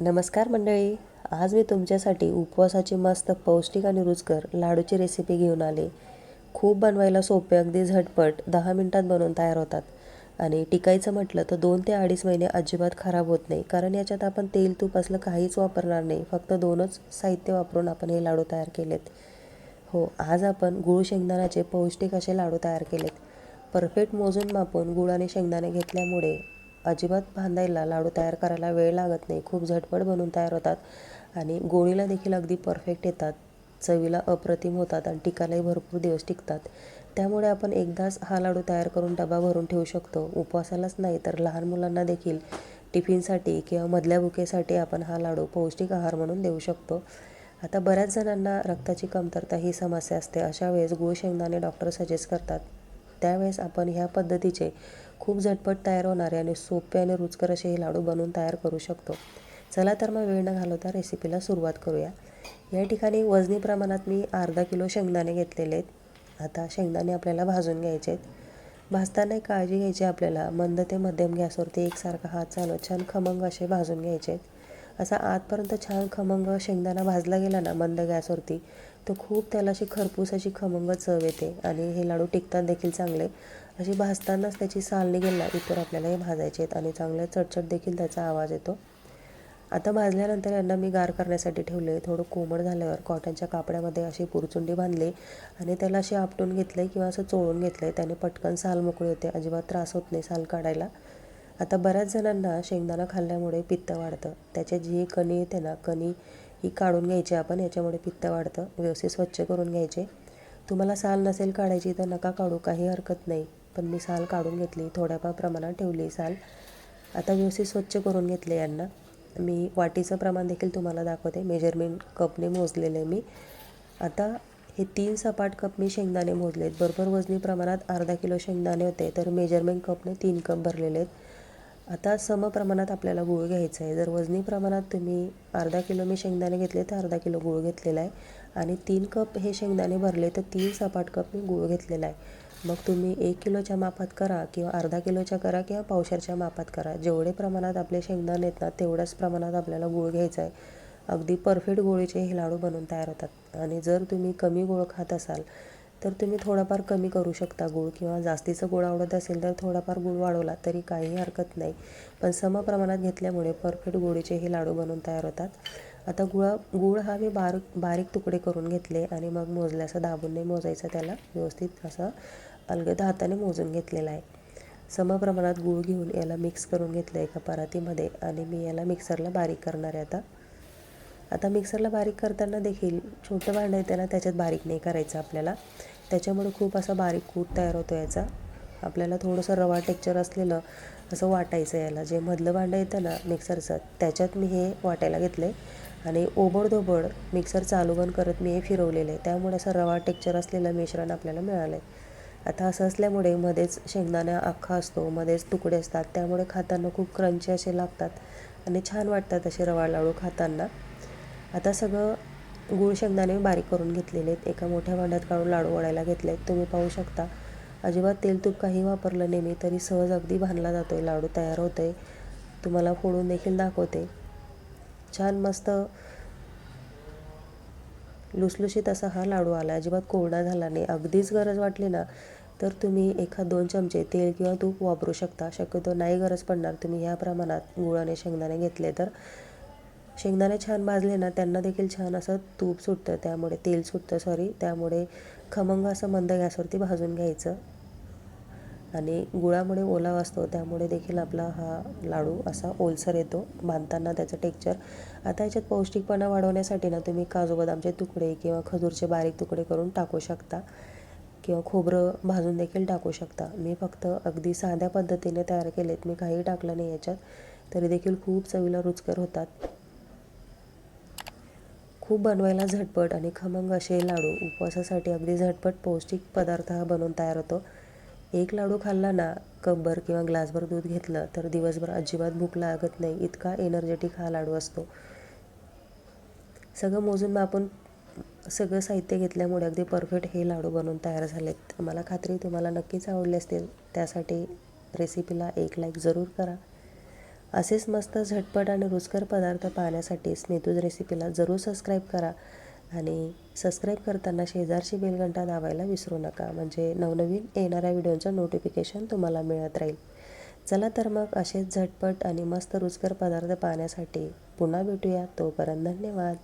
नमस्कार मंडळी आज मी तुमच्यासाठी उपवासाची मस्त पौष्टिक आणि रुचकर लाडूची रेसिपी घेऊन आले. खूप बनवायला सोपे अगदी झटपट दहा मिनटात बनवून तयार होतात. आणि टिकायचं म्हटलं तर दोन ते अडीच महिने अजिबात खराब होत नाही कारण याच्यात आपण तेल तूप असलं काहीच वापरणार नाही फक्त दोनच साहित्य वापरून आपण हे लाडू तयार केलेत. हो आज आपण गुळ शेंगदाण्याचे पौष्टिक असे लाडू तयार केलेत. परफेक्ट मोजून मापून गुळ आणि शेंगदाणे घेतल्यामुळे अजिबात बांधायला लाडू तयार करायला वेळ लागत नाही. खूप झटपट बनून तयार होतात आणि गोळीला देखील अगदी परफेक्ट येतात. चवीला अप्रतिम होतात आणि टिकायलाही भरपूर दिवस टिकतात. त्यामुळे आपण एकदाच हा लाडू तयार करून डबा भरून ठेवू शकतो. उपवासालाच नाही तर लहान मुलांना देखील टिफिनसाठी किंवा मधल्या भुकेसाठी आपण हा लाडू पौष्टिक आहार म्हणून देऊ शकतो. आता बऱ्याच जणांना रक्ताची कमतरता ही समस्या असते. अशा वेळेस गुळ शेंगदाणे डॉक्टर सजेस्ट करतात. त्यावेळेस आपण ह्या पद्धतीचे खूप झटपट तयार होणारे आणि सोपे आणि रुचकर असे हे लाडू बनवून तयार करू शकतो. चला तर मग वेळ न घालवता रेसिपीला सुरुवात करूया. या ठिकाणी वजनी प्रमाणात मी अर्धा किलो शेंगदाणे घेतलेले आहेत. आता शेंगदाणे आपल्याला भाजून घ्यायचे आहेत. भाजताना एक काळजी घ्यायची आपल्याला. मंद ते मध्यम गॅसवरती एकसारखा हात चालवत छान खमंग असे भाजून घ्यायचे आहेत. असा आतपर्यंत छान खमंग शेंगदाणा भाजला गेला ना मंद गॅसवरती तो खूप त्याला अशी खरपूस अशी खमंग चव येते आणि हे लाडू टिकतात देखील चांगले अशी भाजतानाच त्याची साल निघेल ना इतर आपल्याला हे भाजायचे आहेत आणि चांगले चटचट देखील त्याचा आवाज येतो. आता भाजल्यानंतर यांना मी गार करण्यासाठी ठेवले थोडं कोमट झाल्यावर कॉटनच्या कापड्यामध्ये अशी पुरचुंडी बांधली आणि त्याला अशी आपटून घेतले किंवा असं चोळून घेतलं त्याने पटकन साल मोकळी होते. अजिबात त्रास होत नाही साल काढायला. आता बऱ्याच जणांना शेंगदाणा खाल्ल्यामुळे पित्त वाढतं. त्याचे जी कणी येते ना कणी ही काढून घ्यायची आपण याच्यामुळे पित्त वाढतं. व्यवस्थित स्वच्छ करून घ्यायचे. तुम्हाला साल नसेल काढायची तर नका काढू. काही हरकत नाही. पण मी साल काढून घेतली थोड्याफार प्रमाणात ठेवली साल. आता व्यवस्थित स्वच्छ करून घेतले यांना. मी वाटीचं प्रमाण देखील तुम्हाला दाखवते. मेजरमेंट कपने मोजलेले मी. आता हे तीन सपाट कप मी शेंगदाणे मोजलेत. बरोबर वजनी प्रमाणात अर्धा किलो शेंगदाणे होते तर मेजरमेंट कपने तीन कप भरलेले आहेत. आता सम प्रमाणात आपल्याला गूळ घ्यायचा आहे. जर वजनी प्रमाणात तुम्ही अर्धा किलो मी शेंगदाणे घेतले तर अर्धा किलो गूळ घेतलेला आहे. आणि तीन कप हे शेंगदाणे भरले तर तीन सपाट कप मी गूळ घेतलेला आहे. मग तुम्ही एक किलोच्या मापात करा किंवा अर्धा किलोच्या करा किंवा पावशरच्या मापात करा. जेवढे प्रमाणात आपले शेंगदाणे आहेत ना तेवढ्याच प्रमाणात आपल्याला गूळ घ्यायचा आहे. अगदी परफेक्ट गोळीचे हे लाडू बनवून तयार होतात. आणि जर तुम्ही कमी गोळ खात असाल तर तुम्ही थोडाफार कमी करू शकता गूळ किंवा जास्तीचं गूळ आवडत असेल तर थोडाफार गूळ वाढवला तरी काही हरकत नाही. पण सम प्रमाणात घेतल्यामुळे परफेक्ट गोळीचे हे लाडू बनवून तयार होतात. आता गुळा गूळ हा मी बारीक बारीक तुकडे करून घेतले आणि मग मोजल्याचं दाबून नाही मोजायचं त्याला व्यवस्थित असं अलगद हाताने मोजून घेतलेला आहे. सम प्रमाणात गूळ घेऊन याला मिक्स करून घेतलं एका परातीमध्ये आणि मी याला मिक्सरला बारीक करणार आहे आता. आता मिक्सरला बारीक करताना देखील छोटं भांडं आहे त्याला त्याच्यात बारीक नाही करायचं आपल्याला. त्याच्यामुळे खूप असा बारीक कूट तयार होतो याचा. आपल्याला थोडंसं रवा टेक्चर असलेलं असं वाटायचं याला. जे मधलं भांडं येतं ना मिक्सरचं त्याच्यात मी हे वाटायला घेतलं आहे आणि ओबडधोबड मिक्सर चालू बंद करत मी हे फिरवलेलं आहे. त्यामुळे असं रवा टेक्चर असलेलं मिश्रण आपल्याला मिळालं आहे आता असं असल्यामुळे मध्येच शेंगदाणा अख्खा असतो मध्येच तुकडे असतात. त्यामुळे खाताना खूप क्रंची असे लागतात आणि छान वाटतात असे रवा लाडू खाताना. आता सगळं गूळ शेंगदाणे बारीक करून घेतलेले आहेत. एका मोठ्या भांड्यात काढून लाडू वळायला घेतले आहेत तुम्ही पाहू शकता अजिबात तेल तूप काही वापरलं नाही मी तरी सहज अगदी बांधला जातो आहे लाडू तयार होतो आहे तुम्हाला फोडून देखील दाखवते. छान मस्त लुसलुशीत असा हा लाडू आला. अजिबात कोरडा झाला नाही. अगदीच गरज वाटली ना तर तुम्ही एखाद दोन चमचे तेल किंवा तूप वापरू शकता. शक्यतो नाही गरज पडणार तुम्ही ह्या प्रमाणात गुळाने शेंगदाणे घेतले तर. शेंगदाणे छान भाजले ना त्यांना देखील छान असं तूप सुटतं. त्यामुळे तेल सुटतं सॉरी त्यामुळे खमंग असं मंद गॅसवरती भाजून घ्यायचं. आणि गुळामुळे ओलावा असतो त्यामुळे देखील आपला हा लाडू असा ओलसर येतो बांधताना त्याचं टेक्चर आता याच्यात पौष्टिकपणा वाढवण्यासाठी ना तुम्ही काजू बदामचे तुकडे किंवा खजूरचे बारीक तुकडे करून टाकू शकता किंवा खोबरं भाजून देखील टाकू शकता. मी फक्त अगदी साध्या पद्धतीने तयार केलेत मी काही टाकलं नाही याच्यात तरी देखील खूप चवीला रुचकर होतात. खूप बनवायला झटपट आणि खमंग असे लाडू उपवासासाठी अगदी झटपट पौष्टिक पदार्थ हा बनवून तयार होतो. एक लाडू खाल्ला ना कपभर किंवा ग्लासभर दूध घेतलं तर दिवसभर अजिबात भूक लागत नाही इतका एनर्जेटिक हा लाडू असतो. सगळं मोजून आपण सगळं साहित्य घेतल्यामुळे अगदी परफेक्ट हे लाडू बनवून तयार झालेत. मला खात्री तुम्हाला नक्कीच आवडले असतील. त्यासाठी रेसिपीला एक लाईक जरूर करा. असेच मस्त झटपट आणि रुचकर पदार्थ पाहण्यासाठी स्नेतूज रेसिपीला जरूर सबस्क्राईब करा. आणि सबस्क्राईब करताना शेजारची बेलघंटा दाबायला विसरू नका. म्हणजे नवनवीन येणाऱ्या व्हिडिओचं नोटिफिकेशन तुम्हाला मिळत राहील. चला तर मग असेच झटपट आणि मस्त रुचकर पदार्थ पाहण्यासाठी पुन्हा भेटूया. तोपर्यंत धन्यवाद.